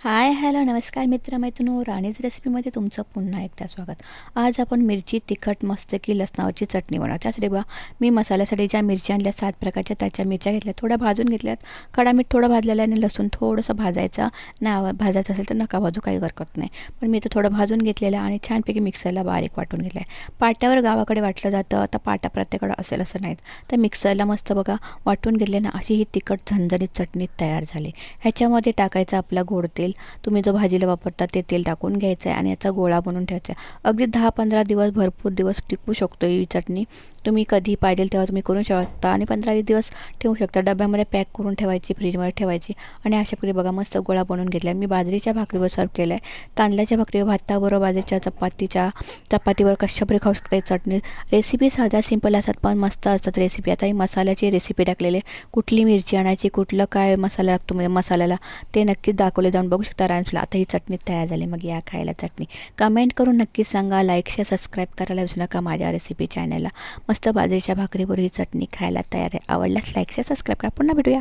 Hi hello नमस्कार मित्रमैत्रिणो राणीज रेसिपीमध्ये तुमचं पुन्हा एकदा स्वागत. आज आपण मिरची तिखट मस्त की लसणावरची चटणी बनवू त्यासाठी बघा मी मसाल्यासाठी ज्या मिरच्या आणल्या सात प्रकारच्या त्याच्या मिरच्या घेतल्या. थोड्या भाजून घेतल्यात. कडा मीठ थोडं भाजलेलं आहे आणि लसूण थोडंसं भाजायचं. ना भाजायचं असेल तर नका भाजू काही हरकत नाही. पण मी तर थोडं भाजून घेतलेलं आहे आणि छानपैकी मिक्सरला बारीक वाटून घेतलं आहे पाट्यावर गावाकडे वाटलं जातं आता पाटा प्रत्येकाकडं असेल असं नाहीत. तर मिक्सरला मस्त बघा वाटून घेतले ना अशी ही तिखट झणझणीत चटणी तयार झाली. ह्याच्यामध्ये टाकायचं आपला गोड तेल. तेल तुम्ही जो भाजीला वापरता ते तेल टाकून घ्यायचं आहे आणि याचा गोळा बनवून ठेवायचा. आहे अगदी दहा पंधरा दिवस भरपूर दिवस टिकू शकतो ही चटणी. तुम्ही कधी पाहिजे तेव्हा तुम्ही करू शकता आणि पंधरा वीस दिवस ठेवू शकता. डब्यामध्ये पॅक करून ठेवायची फ्रीजमध्ये ठेवायची आणि अशा प्रकारे बघा मस्त गोळा बनवून घेतला मी बाजरीच्या भाकरीवर सर्व केलं आहे तांदळाच्या भाकरीवर भाताबरोबर बाजरीच्या चपातीच्या चपातीवर कशाप्रकारे खाऊ शकता ही चटणी. रेसिपी साध्या सिंपल असतात पण मस्त असतात रेसिपी आता ही मसाल्याची रेसिपी टाकलेली आहे. कुठली मिरची आणायची कुठलं काय मसाला लागतो म्हणजे मसाल्याला ते नक्कीच दाखवले जाऊन बघू. शकता राईन्सला आता ही चटणी तयार झाली मग या खायला चटणी. कमेंट करून नक्की सांगा लाईक शेअर सबस्क्राईब करायला विसरू नका माझ्या रेसिपी चॅनलला मस्त बाजरीच्या भाकरीवर ही चटणी खायला तयार आहे. आवडल्यास लाईक शेअर सबस्क्राईब करा. पुन्हा भेटूया.